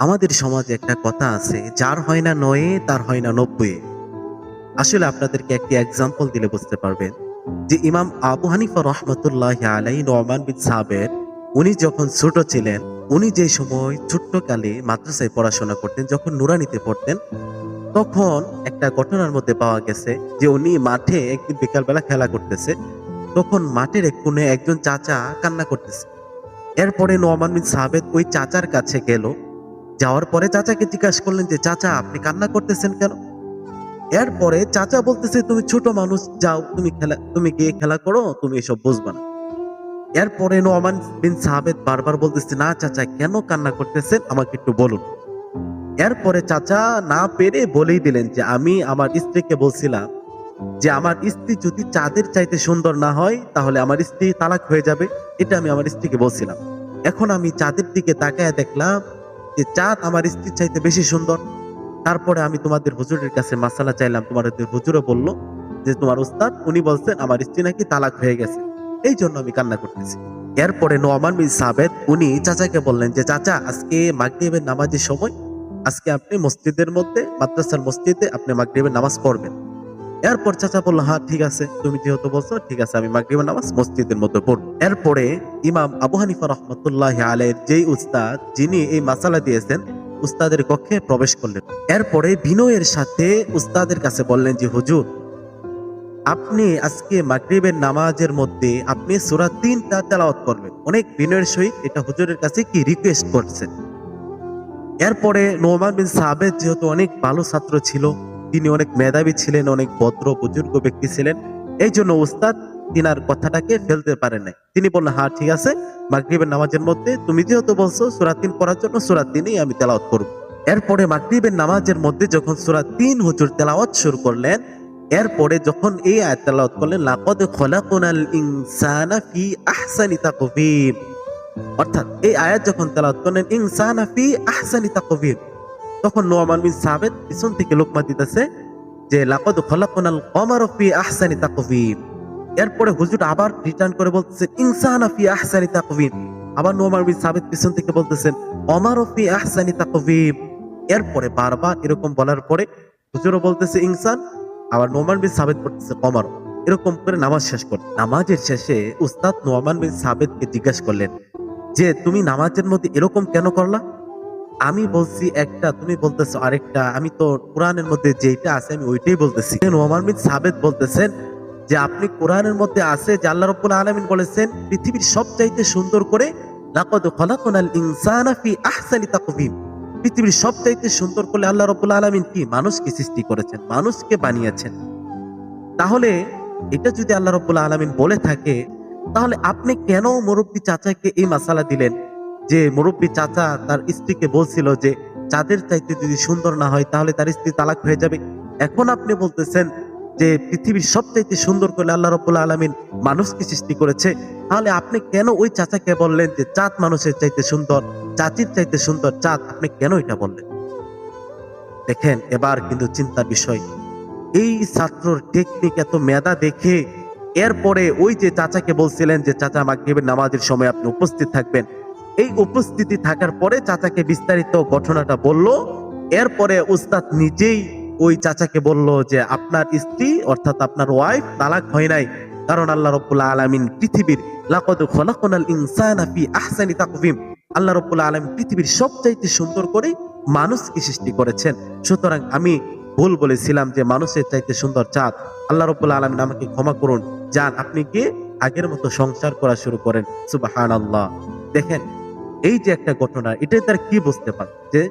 আমাদের সমাজে একটা কথা আছে, যার হয় না নয়ে, তার হয় না নব্বই। আসলে আপনাদেরকে একটি এক্সাম্পল দিলে বুঝতে পারবেন যে ইমাম আবু হানিফা রহমতুল্লাহ আলাই নোমান বিন সাবের, উনি যখন ছোট ছিলেন, উনি যে সময় ছোট্টকালে মাদ্রাসায় পড়াশোনা করতেন, যখন নুরানিতে পড়তেন, তখন একটা ঘটনার মধ্যে পাওয়া গেছে যে উনি মাঠে একদিন বিকালবেলা খেলা করতেছে, তখন মাঠের এক কোণে একজন চাচা কান্না করতেছে। এরপরে নোমান বিন সাবেদ ওই চাচার কাছে গেল যাওয়ার পরে চাচাকে জিজ্ঞাসা করলেন যে, চাচা, আপনি কান্না করতেছেন কেন? এরপরে চাচা বলতেছে, তুমি ছোট মানুষ, যাও, তুমি খেলা, তুমি গিয়ে খেলা করো, তুমি এসব বুঝবা না। এরপরে নোমান বিন সাহাবেদ বারবার বলতেছে, না চাচা, কেন কান্না করতেছেন? আমাকে একটু বলুন। এরপরে চাচা না পেরে বলেই দিলেন যে, আমি আমার স্ত্রীকে বলছিলাম যে, আমার স্ত্রী যদি চাঁদের চাইতে সুন্দর না হয়, তাহলে আমার স্ত্রী তালাক হয়ে যাবে। এটা আমি আমার স্ত্রীকে বলছিলাম। এখন আমি চাঁদের দিকে তাকায় দেখলাম যে চাঁদ আমার স্ত্রীর চাইতে বেশি সুন্দর। তারপরে আমি তোমাদের হুজুরের কাছে মাসালা চাইলাম। তোমাদের হুজুরও বলল যে তোমার উস্তাদ উনি বলছেন আমার স্ত্রী নাকি তালাক হয়ে গেছে। এই জন্য আমি কান্না করতেছি। এরপরে নোয়ামান বিন সাবেদ উনি চাচাকে বললেন যে, চাচা, আজকে মাগরিবের নামাজের সময়, আজকে আপনি মসজিদের মধ্যে, মাদ্রাসার মসজিদে আপনি মাগরিবের নামাজ পড়বেন। এরপর চাচা বলল হ্যাঁ ঠিক আছে, তুমি যেহেতু বলছো, ঠিক আছে, আমি মাগরিবের নামাজ মসজিদের মধ্যে পড়ব। এরপরে ইমাম আবু হানিফা রহমতুল্লাহ আলের যেই উস্তাদ, যিনি এই মাসালা দিয়েছেন, উস্তাদের কক্ষে প্রবেশ করলেন। এরপরে বিনয়ের সাথে উস্তাদের কাছে বললেন যে, হুজুর, আপনি আজকে মাগরিবের নামাজের মধ্যে আপনি সূরা তিনটা তেলাওয়াত করবেন। অনেক বিনয়ের সহিত এটা হুজুরের কাছে কি রিকোয়েস্ট করছেন? এরপরে নোমান বিন সাহাবেদ যেহেতু অনেক ভালো ছাত্র ছিল তিনি অনেক মেধাবী ছিলেন, অনেক ভদ্র, বুজুর্গ ব্যক্তি ছিলেন। এই জন্য উস্তাদ তিনার কথাটাকে ফেলতে পারেন নাই। তিনি বললেন হ্যাঁ ঠিক আছে। মাগরিবের নামাজের মধ্যে তুমি যেহেতু বলছো সুরাত তিন পড়ার জন্য সুরাত তিনই আমি তেলাওয়াত করব। এরপরে মাগরিবের নামাজের মধ্যে যখন সুরাত তিন হুজুর তেলাওয়াত শুরু করলেন, এরপরে যখন এই আয়াত তেলাওয়াত করলেন, লাকাদ খলাকুনাল ইনসানা ফি আহসানি তাকবীর। অর্থাৎ এই আয়াত যখন তেলাওয়াত করলেন, ইনসানা ফি আহসানি তাকবীর। তখন নোমান বিন সাবেদ পিছন থেকে লোকমা দিতেছে যে, লাকাদ খলাকুনাল কমারা ফি আহসানি তাকবীর এরপরে হুজুর আবার রিটার্ন করে বলতেছেন ইনসানা ফি আহসানি তাকবীর আবার নোমান বিন সাবেদ পিছন থেকে বলতেছেন অমার ফি আহসানি তাকবীর এরপরে বারবার এরকম বলার পরে হুজুরও বলতেছে, ইনসান। আবার নোমান বিন সাবেদ পড়তেছে কমার। এরকম করে নামাজ শেষ করে, নামাজের শেষে উস্তাদ নোমান বিন সাবেদকে জিজ্ঞাসা করলেন, যে, তুমি নামাজের মধ্যে এরকম কেন করলা? আমি বলছি একটা, তুমি বলতেছো আরেকটা, আমি তো কোরআনের মধ্যে যেটা আছে আমি ওইটাই বলতেছি। নোমান বিন সাবেদ বলতেছেন যে, আপনি কোরআনের মধ্যে আছে যে আল্লাহ রব্বুল আলামিন বলেছেন, পৃথিবীর সবচাইতে সুন্দর করে লাকাদ খলাকনাল ইনসানা ফি আহসানি তাকবীম পৃথিবীর সবচাইতে সুন্দর করে আল্লাহ রব্বুল আলামিন কি? মানুষকে সৃষ্টি করেছেন, মানুষকে বানিয়েছেন। তাহলে এটা যদি আল্লাহ রব্বুল আলামিন বলে থাকে, তাহলে আপনি কেন মুরব্বী চাচাকে এই মাসালা দিলেন? যে মুরব্বী চাচা তার স্ত্রীকে বলছিল যে, চাঁদের চাইতে যদি সুন্দর না হয়, তাহলে তার স্ত্রী তালাক হয়ে যাবে। এখন আপনি বলতেছেন যে পৃথিবীর সবচাইতে সুন্দর করে আল্লাহ রব্বুল আলমিন মানুষকে সৃষ্টি করেছে। তাহলে আপনি কেন ওই চাচাকে বললেন যে, চাঁদ মানুষের চাইতে সুন্দর, চাচির চাইতে সুন্দর চাঁদ? আপনি কেন এটা বললেন? দেখেন, এবার কিন্তু চিন্তার বিষয়। এই ছাত্রর টেকনিক এত মেধা দেখে এরপরে ওই যে চাচাকে বলছিলেন যে, চাচা, মাগরিবের নামাজের সময় আপনি উপস্থিত থাকবেন। এই উপস্থিতি থাকার পরে চাচাকে বিস্তারিত ঘটনাটা বলল। এরপরে উস্তাদ নিজেই ওই চাচাকে বলল যে, আপনার স্ত্রী অর্থাৎ আপনার ওয়াইফ তালাক হয় নাই। কারণ আল্লাহ রব্বুল্লাহ আলামিন পৃথিবীর আল্লাহ আলামিন পৃথিবীর সবচাইতে সুন্দর করে মানুষকে সৃষ্টি করেছেন। সুতরাং আমি ভুল বলেছিলাম যে মানুষের চাইতে সুন্দর চাঁদ। আল্লাহ রব্বুল্লাহ আলামিন আমাকে ক্ষমা করুন। যান, আপনি গিয়ে আগের মতো সংসার করা শুরু করেন। আল্লাহ দেখেন এই যে একটা ঘটনা এটাই তার কি বুঝতে পার? যে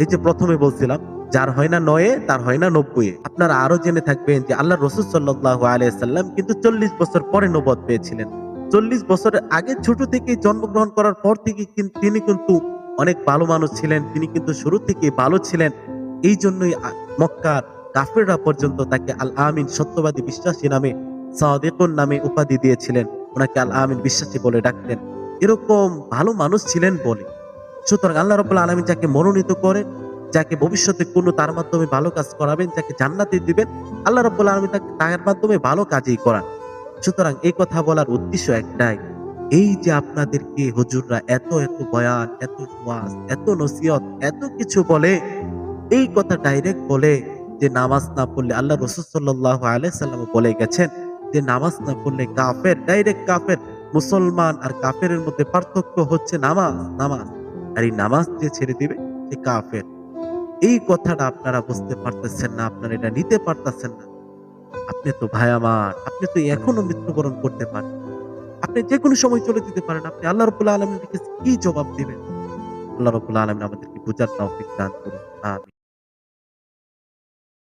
এই যে প্রথমে বলছিলাম, যার হয় না নয়ে, তার হয় না নব্বই। আপনারা আরও জেনে থাকবেন যে আল্লাহ রসুল সাল্লাহ আলাইসাল্লাম কিন্তু চল্লিশ বছর পরে নবদ পেয়েছিলেন। চল্লিশ বছরের আগে ছোট থেকে জন্মগ্রহণ করার পর থেকে তিনি কিন্তু অনেক ভালো মানুষ ছিলেন, তিনি কিন্তু শুরু থেকে ভালো ছিলেন। এই জন্যই মক্কার কাফেররা পর্যন্ত তাকে আল আমিন সত্যবাদী বিশ্বাসী নামে সাদেকুন নামে উপাধি দিয়েছিলেন। ওনাকে আল আমিন বিশ্বাসী বলে ডাকতেন। এরকম ভালো মানুষ ছিলেন বলে। সুতরাং আল্লাহ রব্বুল আলমী যাকে মনোনীত করেন, যাকে ভবিষ্যতে কোনো তার মাধ্যমে ভালো কাজ করাবেন, যাকে জান্নাতে দিবেন, আল্লাহ রব্বুল আলমী তাকে তার মাধ্যমে ভালো কাজই করান। সুতরাং এই কথা বলার উদ্দেশ্য একটাই, এই যে আপনাদেরকে হুজুররা এত এত বয়ান, এত ওয়াজ, এত নসিহত, এত কিছু বলে, এই কথা ডাইরেক্ট বলে যে নামাজ না পড়লে আল্লাহ রসুল সাল্লাহ বলে গেছেন, যে নামাজ না পড়লে কাফের ডাইরেক্ট কাফের। মুসলমান আর কাফেরের মধ্যে পার্থক্য হচ্ছে নামাজ নামাজ। আর এই নামাজ যে ছেড়ে দিবে, সে কাফের। এই কথাটা আপনারা বুঝতে পারতেছেন না, আপনারা এটা নিতে পারতেছেন না। আপনি তো ভাই আমার, আপনি তো এখনও মৃত্যুবরণ করতে পারেন। আপনি যে কোনো সময় চলে যেতে পারেন। আপনি আল্লাহ রবুল্লাহ আলমের কি জবাব দিবেন? আল্লাহ রবুল্লাহ আলমিন আমাদেরকে বুঝার তৌফিক দান করুন। আমিন।